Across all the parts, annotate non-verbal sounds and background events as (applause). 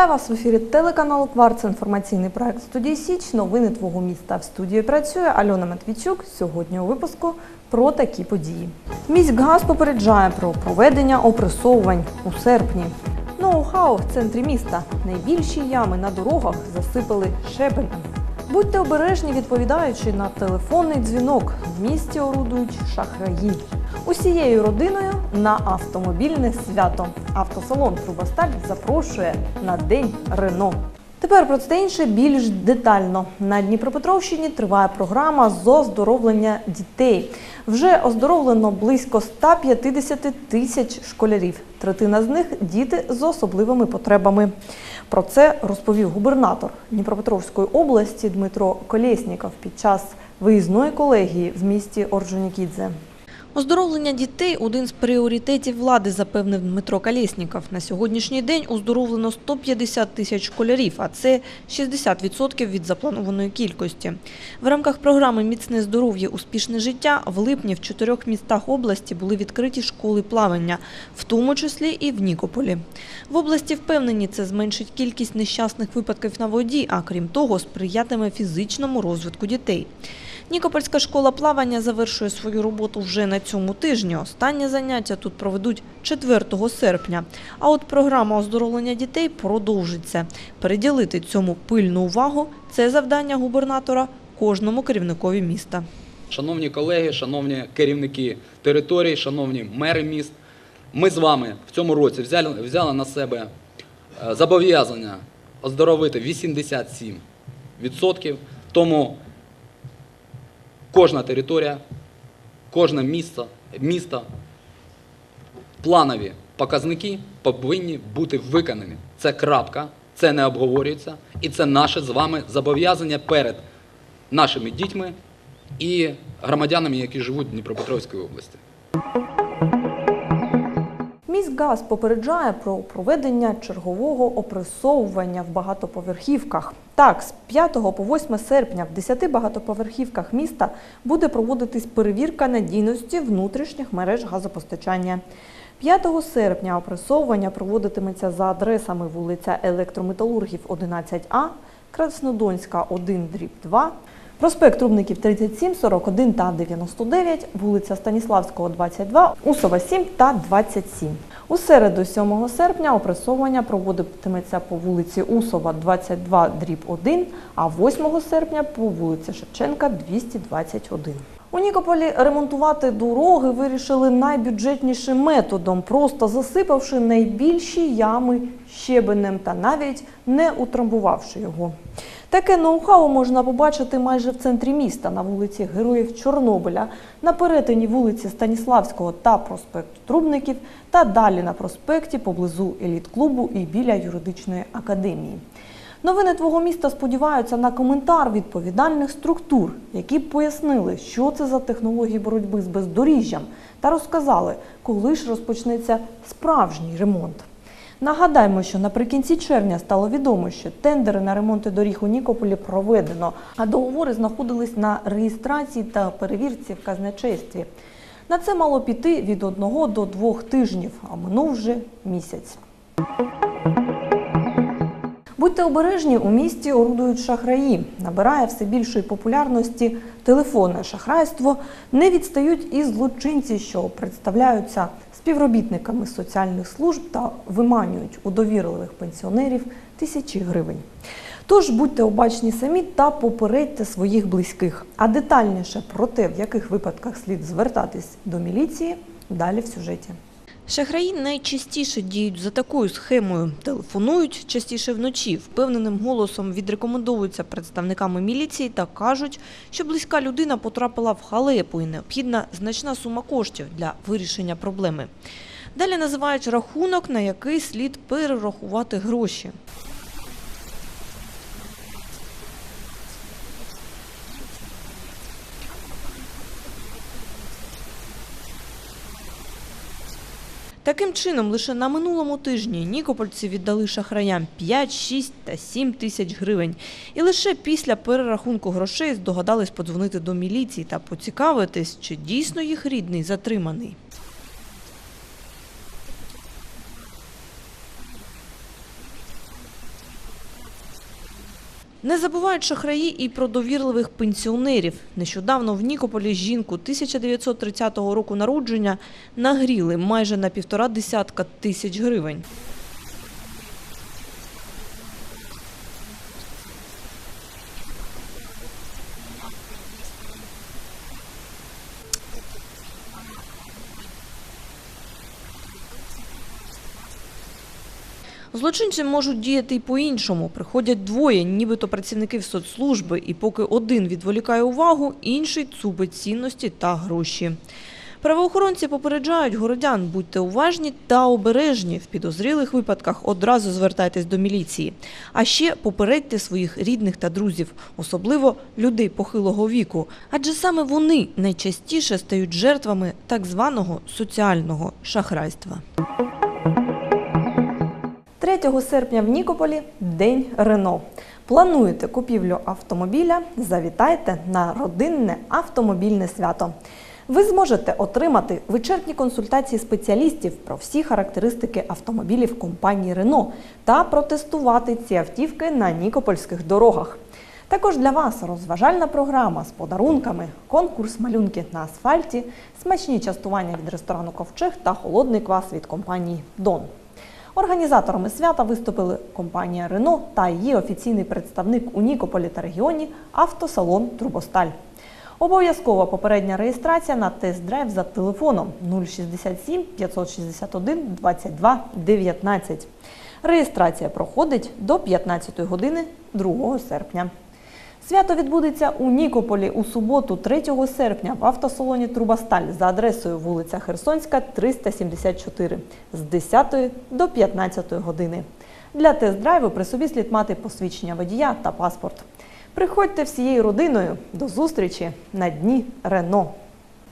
Вітаю вас в ефірі телеканалу Кварц. Інформаційний проект студії Січ. Новини твого міста. В студії працює Альона Матвійчук. Сьогодні у випуску про такі події. Міськгаз попереджає про проведення опресовувань у серпні. Ноу-хау в центрі міста. Найбільші ями на дорогах засипали щебенем. Будьте обережні, відповідаючи на телефонний дзвінок. В місті орудують шахраї. Усією родиною на автомобільне свято. Автосалон Трубосталь запрошує на день Рено. Тепер про це інше більш детально. На Дніпропетровщині триває програма з оздоровлення дітей. Вже оздоровлено близько 150 тисяч школярів. Третина з них діти з особливими потребами. Про це розповів губернатор Дніпропетровської області Дмитро Колєсніков під час виїзної колегії в місті Орджонікідзе. Оздоровлення дітей – один з пріоритетів влади, запевнив Дмитро Колєсніков. На сьогоднішній день оздоровлено 150 тисяч школярів, а це 60% від запланованої кількості. В рамках програми «Міцне здоров'я. Успішне життя» в липні в чотирьох містах області були відкриті школи плавання, в тому числі і в Нікополі. В області впевнені, це зменшить кількість нещасних випадків на воді, а крім того, сприятиме фізичному розвитку дітей. Нікопольська школа плавання завершує свою роботу вже на цьому тижні. Останнє заняття тут проведуть 4 серпня. А от програма оздоровлення дітей продовжиться. Переділити цьому пильну увагу – це завдання губернатора кожному керівникові міста. Шановні колеги, шановні керівники територій, шановні мери міст, ми з вами в цьому році взяли, взяли на себе е, зобов'язання оздоровити 87%. Тому кожна територія, кожне місто, місто, планові показники повинні бути виконані. Це крапка, це не обговорюється, і це наше з вами зобов'язання перед нашими дітьми і громадянами, які живуть в Дніпропетровській області. Міськгаз попереджає про проведення чергового опресовування в багатоповерхівках. Так, з 5 по 8 серпня в 10 багатоповерхівках міста буде проводитись перевірка надійності внутрішніх мереж газопостачання. 5 серпня опресовування проводитиметься за адресами вулиця Електрометалургів 11А, Краснодонська 1 дріб 2, Проспект Трубників 37, 41 та 99, вулиця Станіславського 22, Усова 7 та 27. У середу 7 серпня опресовування проводитиметься по вулиці Усова 22 дріб 1, а 8 серпня по вулиці Шевченка 221. У Нікополі ремонтувати дороги вирішили найбюджетнішим методом, просто засипавши найбільші ями щебенем та навіть не утрамбувавши його. Таке ноу-хау можна побачити майже в центрі міста на вулиці Героїв Чорнобиля, на перетині вулиці Станіславського та проспекту Трубників, та далі на проспекті поблизу еліт-клубу і біля юридичної академії. Новини твого міста сподіваються на коментар відповідальних структур, які б пояснили, що це за технології боротьби з бездоріжжям, та розказали, коли ж розпочнеться справжній ремонт. Нагадаємо, що наприкінці червня стало відомо, що тендери на ремонти доріг у Нікополі проведено, а договори знаходились на реєстрації та перевірці в казначействі. На це мало піти від одного до двох тижнів, а минув вже місяць. Будьте обережні, у місті орудують шахраї. Набирає все більшої популярності телефонне шахрайство. Не відстають і злочинці, що представляються співробітниками соціальних служб та виманюють у довірливих пенсіонерів тисячі гривень. Тож будьте обачні самі та попередьте своїх близьких. А детальніше про те, в яких випадках слід звертатись до міліції, далі в сюжеті. Шахраї найчастіше діють за такою схемою. Телефонують частіше вночі, впевненим голосом відрекомендовуються представниками міліції та кажуть, що близька людина потрапила в халепу і необхідна значна сума коштів для вирішення проблеми. Далі називають рахунок, на який слід перерахувати гроші. Таким чином, лише на минулому тижні нікопольці віддали шахраям 5, 6 та 7 тисяч гривень. І лише після перерахунку грошей здогадались подзвонити до міліції та поцікавитись, чи дійсно їх рідний затриманий. Не забувають шахраї і про довірливих пенсіонерів. Нещодавно в Нікополі жінку 1930 року народження нагріли майже на півтора десятка тисяч гривень. Злочинці можуть діяти й по-іншому. Приходять двоє, нібито працівників соцслужби, і поки один відволікає увагу, інший цупить цінності та гроші. Правоохоронці попереджають городян, будьте уважні та обережні. В підозрілих випадках одразу звертайтесь до міліції. А ще попередьте своїх рідних та друзів, особливо людей похилого віку, адже саме вони найчастіше стають жертвами так званого соціального шахрайства. 3 серпня в Нікополі День Рено. Плануєте купівлю автомобіля? Завітайте на родинне автомобільне свято. Ви зможете отримати вичерпні консультації спеціалістів про всі характеристики автомобілів компанії Рено та протестувати ці автівки на нікопольських дорогах. Також для вас розважальна програма з подарунками, конкурс малюнки на асфальті, смачні частування від ресторану Ковчег та холодний квас від компанії Дон. Організаторами свята виступили компанія Рено та її офіційний представник у Нікополі та регіоні автосалон Трубосталь. Обов'язкова попередня реєстрація на тест-драйв за телефоном 067 561 22 19. Реєстрація проходить до 15 години 2 серпня. Свято відбудеться у Нікополі у суботу, 3 серпня, в автосалоні Трубасталь за адресою вулиця Херсонська, 374 з 10 до 15 години. Для тест-драйву при собі слід мати посвідчення водія та паспорт. Приходьте всією родиною до зустрічі на дні Рено.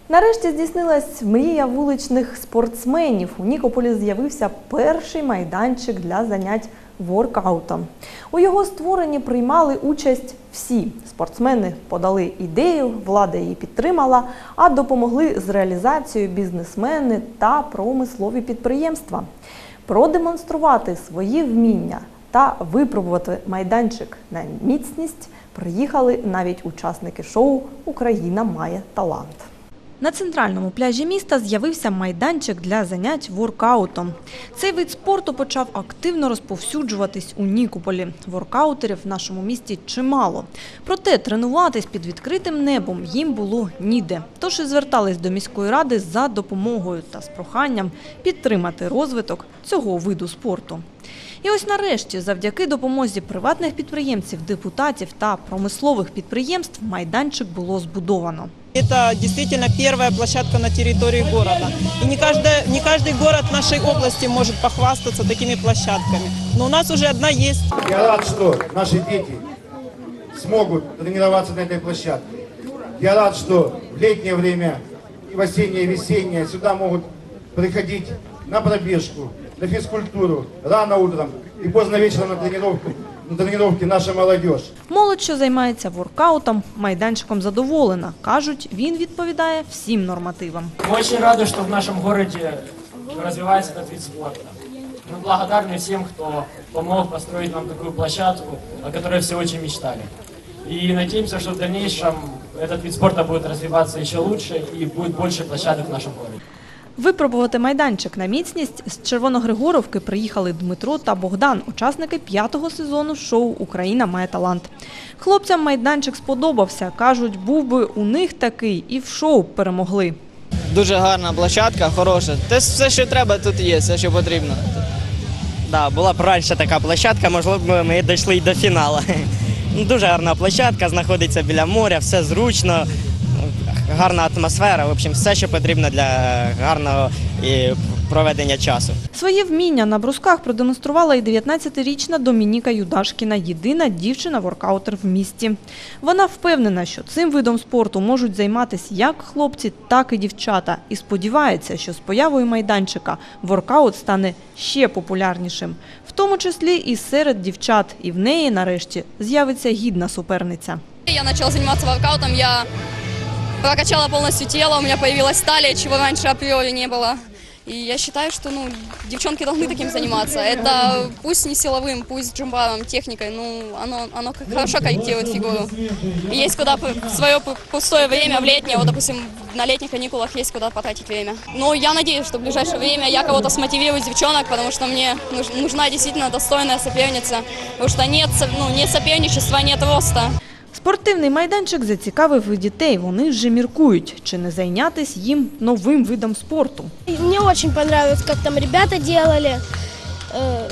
Нарешті здійснилась мрія вуличних спортсменів. У Нікополі з'явився перший майданчик для занять воркаутом. У його створенні приймали участь всі. Спортсмени подали ідею, влада її підтримала, а допомогли з реалізацією бізнесмени та промислові підприємства. Продемонструвати свої вміння та випробувати майданчик на міцність приїхали навіть учасники шоу Україна має талант. На центральному пляжі міста з'явився майданчик для занять воркаутом. Цей вид спорту почав активно розповсюджуватись у Нікополі. Воркаутерів в нашому місті чимало. Проте тренуватись під відкритим небом їм було ніде. Тож і звертались до міської ради за допомогою та з проханням підтримати розвиток цього виду спорту. І ось нарешті, завдяки допомозі приватних підприємців, депутатів та промислових підприємств, майданчик було збудовано. Это действительно первая площадка на территории города. И не каждый, не каждый город нашей области может похвастаться такими площадками. Но у нас уже одна есть. Я рад, что наши дети смогут тренироваться на этой площадке. Я рад, что в летнее время и в осеннее, и весеннее сюда могут приходить на пробежку, на физкультуру, рано утром и поздно вечером на тренировку, на тренировки наша молодежь. Молодь, що займається воркаутом, майданчиком задоволена. Кажуть, він відповідає всім нормативам. Мы очень рады, что в нашем городе развивается этот вид спорта. Мы благодарны всем, кто помог построить нам такую площадку, о которой все очень мечтали. И надеемся, что в дальнейшем этот вид спорта будет развиваться еще лучше и будет больше площадок в нашем городе. Випробувати майданчик на міцність з Червоногригоровки приїхали Дмитро та Богдан, учасники п'ятого сезону шоу Україна має талант. Хлопцям майданчик сподобався. кажуть, був би у них такий, і в шоу перемогли. Дуже гарна площадка, хороша. Те все, що треба, тут є, все, що потрібно. Да, була б раніше така площадка, можливо ми дійшли й до фіналу. (laughs) Ну, Дуже гарна площадка, знаходиться біля моря, все зручно, гарна атмосфера. В общем, все, що потрібно для гарного і проведення часу. Свої вміння на брусках продемонструвала і 19-річна Домініка Юдашкіна, єдина дівчина-воркаутер в місті. Вона впевнена, що цим видом спорту можуть займатися як хлопці, так і дівчата. І сподівається, що з появою майданчика воркаут стане ще популярнішим, в тому числі і серед дівчат. І в неї нарешті з'явиться гідна суперниця. Я начала заниматься воркаутом, я прокачала полностью тело, у меня появилась талия, чего раньше априори не было. И я считаю, что ну, девчонки должны таким заниматься. Это пусть не силовым, пусть джумбаром, техникой, ну, оно, оно хорошо корректирует фигуру. И есть куда свое пустое время, в летнее, вот, допустим, на летних каникулах есть куда потратить время. Но я надеюсь, что в ближайшее время я кого-то смотивирую девчонок, потому что мне нуж- нужна действительно достойная соперница, потому что нет, ну, нет соперничества, нет роста. Спортивний майданчик зацікавив і дітей. Вони вже міркують, чи не зайнятись їм новим видом спорту. И Мне очень понравилось, как там ребята делали. Э,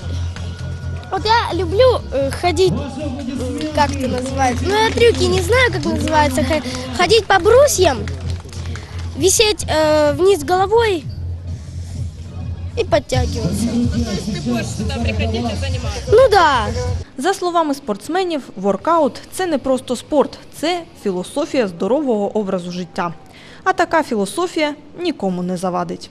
Вот я люблю э, ходить, м, как это называется, ну я трюки не знаю, как называется, Х- ходить по брусьям, висеть э, вниз головой и подтягиваться. Ну да. За словами спортсменів, воркаут – це не просто спорт, це філософія здорового образу життя. А така філософія нікому не завадить.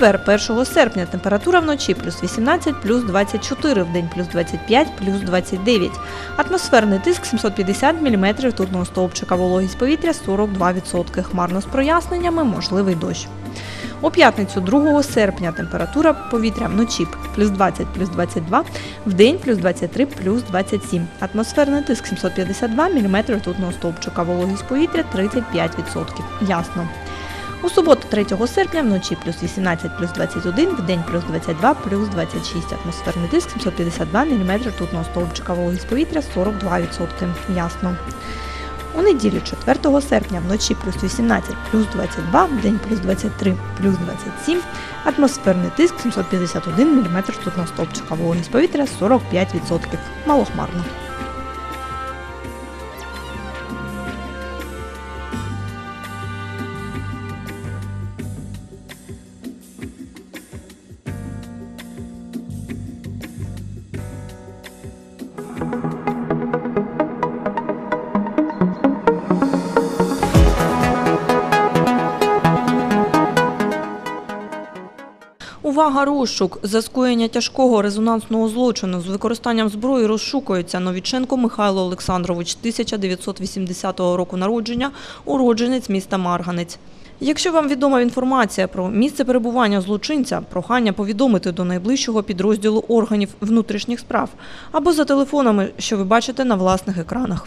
Четвер, 1 серпня, температура вночі плюс 18, плюс 24, в день плюс 25, плюс 29. Атмосферний тиск 750 мм ртутного стовпчика, вологість повітря 42%. Хмарно з проясненнями, можливий дощ. У п'ятницю 2 серпня температура повітря вночі плюс 20, плюс 22, в день плюс 23, плюс 27. Атмосферний тиск 752 мм ртутного стовпчика, вологість повітря 35%. Ясно. У суботу 3 серпня вночі плюс 18 плюс 21, в день плюс 22 плюс 26. Атмосферний тиск 752 мм ртутного стовпчика, вологість повітря 42%. Ясно. У неділю 4 серпня вночі плюс 18 плюс 22, в день плюс 23 плюс 27. Атмосферний тиск 751 мм ртутного стовпчика, вологість повітря 45%. Малохмарно. Увага, розшук! За скоєння тяжкого резонансного злочину з використанням зброї розшукується Новіченко Михайло Олександрович, 1980 року народження, уродженець міста Марганець. Якщо вам відома інформація про місце перебування злочинця, прохання повідомити до найближчого підрозділу органів внутрішніх справ або за телефонами, що ви бачите на власних екранах.